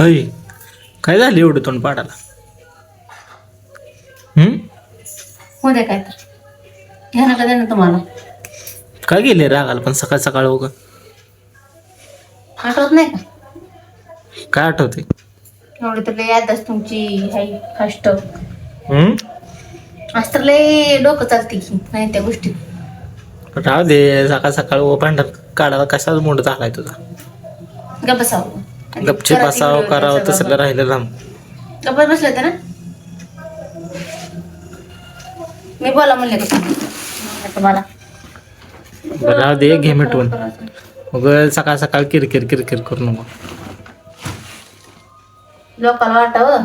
अय काय झालं एवढं तोंड हम्म? हो काय तर घ्या नका दे ना तुम्हाला. काय गेले रागाला पण सकाळ सकाळ उगा? आठवत नाही का? काय आठवते एवढी तर लय यादच तुमची हाय फास्ट हम्म? आज तर लय डोकं चालते की नाही त्या गोष्टी राहू दे सकाळ सकाळ ओ भांडण काढायला कशाच मूड झालाय तुझा? गप्प बसावं आणि गपचे करा बसावं ती करावं तसलं राहिलं लांब गप्पच बसले होते ना? मी बोला म्हणले का राहू दे घे मिटवून. मग सकाळ सकाळ किरकिर किरकिर करू नको. लोकांना वाटावं.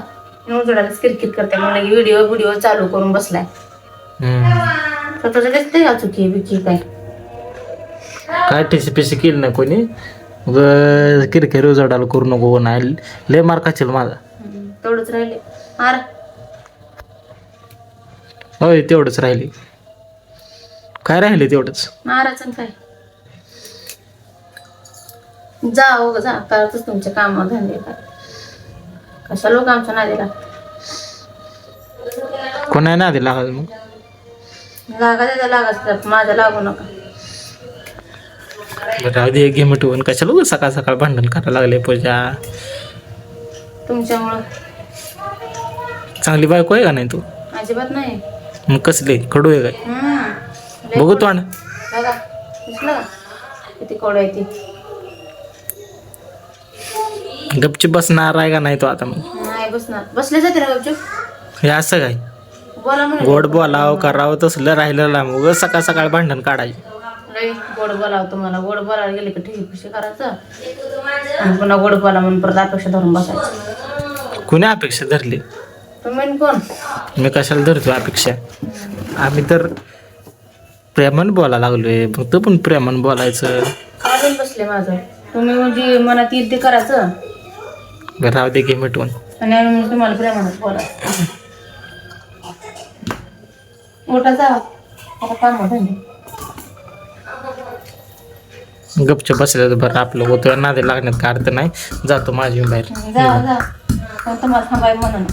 उजडालाच किरकिर करते. म्हणलं व्हिडिओ व्हिडिओ चालू करून बसलाय. हम्म. स्वतःच दिसते का चुकी बिकी काय? काय टिसी पिसी केली नाही कोणी? मग किरकिर उजाडाला करू नको नाही लय मार खाशील माझा. तेवढंच राहिले. आर होय तेवढंच राहिली. काय राहिले तेवढंच? मारायचं काय? जा हो जा. करतच तुमचे काम धंदे काय कशा लोक आमच्या नादीला कोणा नाही आधी लागल मग? लागा त्याचा लागाच माझा लागू नका. राहू दे घे मिटवून कशाला सकाळ सकाळ भांडण करायला लागले पूजा? तुमच्यामुळं. चांगली बायको आहे का नाही तू? अजिबात नाही. मग कसली? कडू आहे काय? हम्म. लय बघू कोड- तोंड. बघा दिसलं का? किती कोड आहे ती. गपची बसणार आहे का नाही तो आता मग? नाही बसणार. बसले जाते ना गपचूप? हे असं काय? बोला म्हणून. गोड बोलावं करावं तसलं राहिलं लांब उगाच सकाळ सकाळ भांडण काढायचे. लई गोड बोलावं तुम्हाला गोड बोलायला गेले की ठीक खुशी करायचं. आणि पुन्हा गोड बोला म्हणून परत अपेक्षा धरून बसायचं. कुणी अपेक्षा धरली? तुम्ही कोण? मी कशाला धरतो अपेक्षा? आम्ही तर प्रेमानं बोलायला लागलोय. फक्त पण प्रेमानं बोलायचं. काढून बसले माझं. तुम्ही म्हणजे मनात येईल ते करायचं. बरं राहू दे घे मिटवून. आणि आम्ही तुम्हाला प्रेमानच बोला मोठा जा. आता काम होतं गपचे बसले तर बरं आपलं होतं नादे लागण्यात का अर्थ नाही. जातो माझी बाहेर. जा जा. मग तुम्हाला थांबाय म्हणून